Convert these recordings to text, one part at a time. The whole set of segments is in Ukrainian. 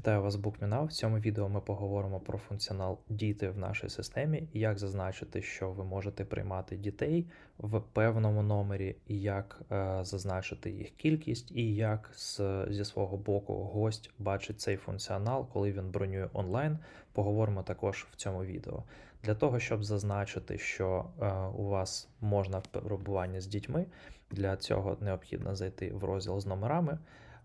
Вітаю вас, Букмінал. В цьому відео ми поговоримо про функціонал діти в нашій системі, як зазначити, що ви можете приймати дітей в певному номері, як е, зазначити їх кількість, і як зі свого боку гость бачить цей функціонал, коли він бронює онлайн. Поговоримо також в цьому відео. Для того, щоб зазначити, що е, у вас можна перебування з дітьми, для цього необхідно зайти в розділ з номерами,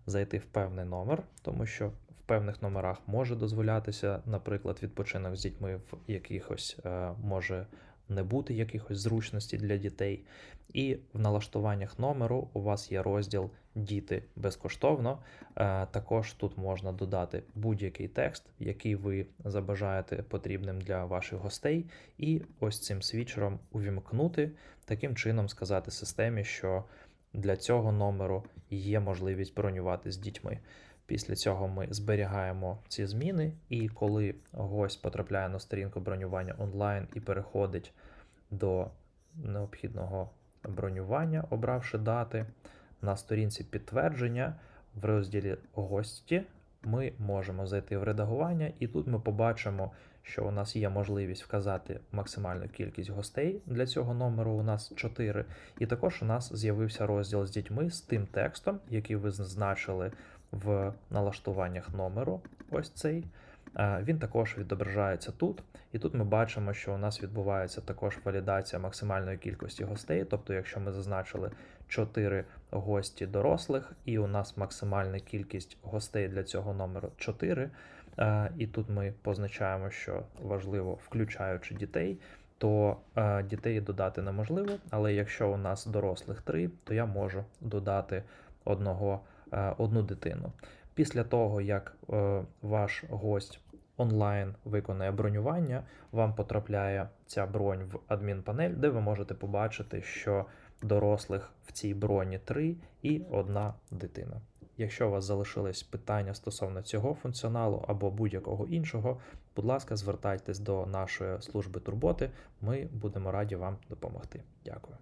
зайти в певний номер, тому що в певних номерах може дозволятися, наприклад, відпочинок з дітьми в якихось е, може не бути якихось зручностей для дітей. І в налаштуваннях номеру у вас є розділ Діти безкоштовно. Е, Також тут можна додати будь-який текст, який ви забажаєте потрібним для ваших гостей, і ось цим свічером увімкнути, таким чином сказати системі, що для цього номеру є можливість бронювати з дітьми. Після цього ми зберігаємо ці зміни, і коли гость потрапляє на сторінку бронювання онлайн і переходить до необхідного бронювання, обравши дати, на сторінці підтвердження в розділі гості ми можемо зайти в редагування, і тут ми побачимо, що у нас є можливість вказати максимальну кількість гостей. Для цього номеру у нас 4. І також у нас з'явився розділ з дітьми з тим текстом, який ви зазначили в налаштуваннях номеру. Ось цей. Він також відображається тут. І тут ми бачимо, що у нас відбувається також валідація максимальної кількості гостей. Тобто, якщо ми зазначили 4 гості дорослих, і у нас максимальна кількість гостей для цього номеру 4, е, і тут ми позначаємо, що важливо, включаючи дітей, то дітей додати неможливо. Але якщо у нас дорослих 3, то я можу додати одного, одну дитину. Після того, як е, ваш гость онлайн виконає бронювання, вам потрапляє ця бронь в адмінпанель, де ви можете побачити, що дорослих в цій броні 3 і одна дитина. Якщо у вас залишились питання стосовно цього функціоналу або будь-якого іншого, будь ласка, звертайтесь до нашої служби турботи. Ми будемо раді вам допомогти. Дякую.